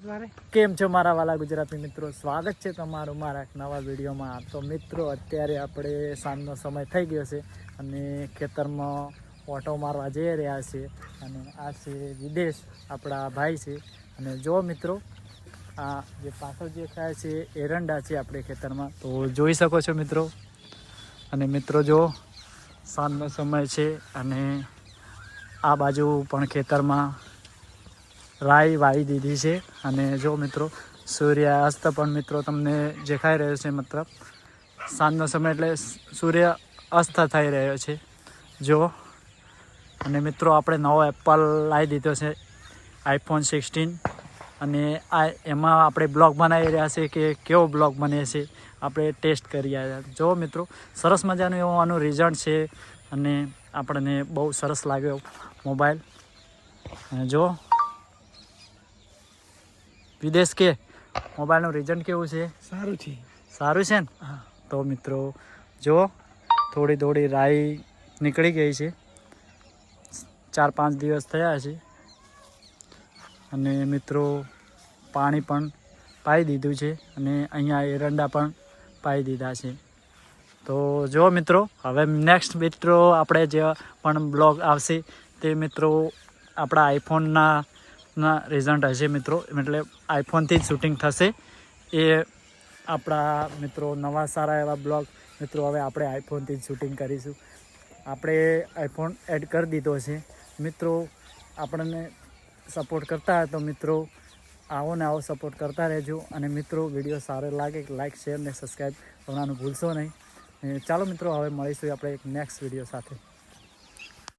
કેમ છો મારા વાલા ગુજરાતી મિત્રો? સ્વાગત છે તમારું મારા એક નવા વિડીયોમાં. તો મિત્રો, અત્યારે આપણે સાંજનો સમય થઈ ગયો છે અને ખેતરમાં ઓટો મારવા જઈ રહ્યા છે અને આ છે વિદેશ આપણા ભાઈ છે. અને જો મિત્રો, આ જે પાછળ જે થાય છે એરંડા છે આપણે ખેતરમાં, તો જોઈ શકો છો મિત્રો. અને મિત્રો, જો સાંજનો સમય છે અને આ બાજુ પણ ખેતરમાં રાઈ વાવી દીધી છે. અને જો મિત્રો સૂર્યાસ્ત પણ મિત્રો તમને દેખાઈ રહ્યો છે મતલબ. સાંજનો સમય એટલે સૂર્ય અસ્ત થઈ રહ્યો છે. જો, અને મિત્રો આપણે નવો એપલ લાવી દીધો છે આઈફોન સિક્સટીન અને આ એમાં આપણે બ્લોગ બનાવી રહ્યા છે કે કેવો બ્લોગ બને છે, આપણે ટેસ્ટ કરી રહ્યા જો મિત્રો, સરસ મજાનું એવું આનું રિઝલ્ટ છે અને આપણને બહુ સરસ લાગ્યો મોબાઈલ અને જો વિદેશ કે મોબાઈલનું રિઝલ્ટ કેવું છે? સારું છે. સારું છે ને? હા. તો મિત્રો જો થોડી થોડી રાઈ નીકળી ગઈ છે. ચાર પાંચ દિવસ થયા છે. અને મિત્રો પાણી પણ પાઈ દીધું છે અને અહીંયા એરંડા પણ પાઈ દીધા છે. તો જો મિત્રો હવે નેક્સ્ટ મિત્રો આપણે જે પણ બ્લોગ આવશે તે મિત્રો આપણા આઈફોનના ના રિઝલ્ટ હશે મિત્રો. એટલે આઈફોનથી જ શૂટિંગ થશે. એ આપણા મિત્રો નવા સારા એવા બ્લોગ મિત્રો, હવે આપણે આઈફોનથી જ શૂટિંગ કરીશું. આપણે આઈફોન એડ કરી દીધો છે. મિત્રો, આપણને સપોર્ટ કરતા હોય તો મિત્રો, આવો ને આવો સપોર્ટ કરતા રહેજો. અને મિત્રો વીડિયો સારો લાગે લાઇક શેર ને સબસ્ક્રાઈબ કરવાનું ભૂલશો નહીં. ચાલો મિત્રો, હવે મળીશું આપણે એક નેક્સ્ટ વીડિયો સાથે.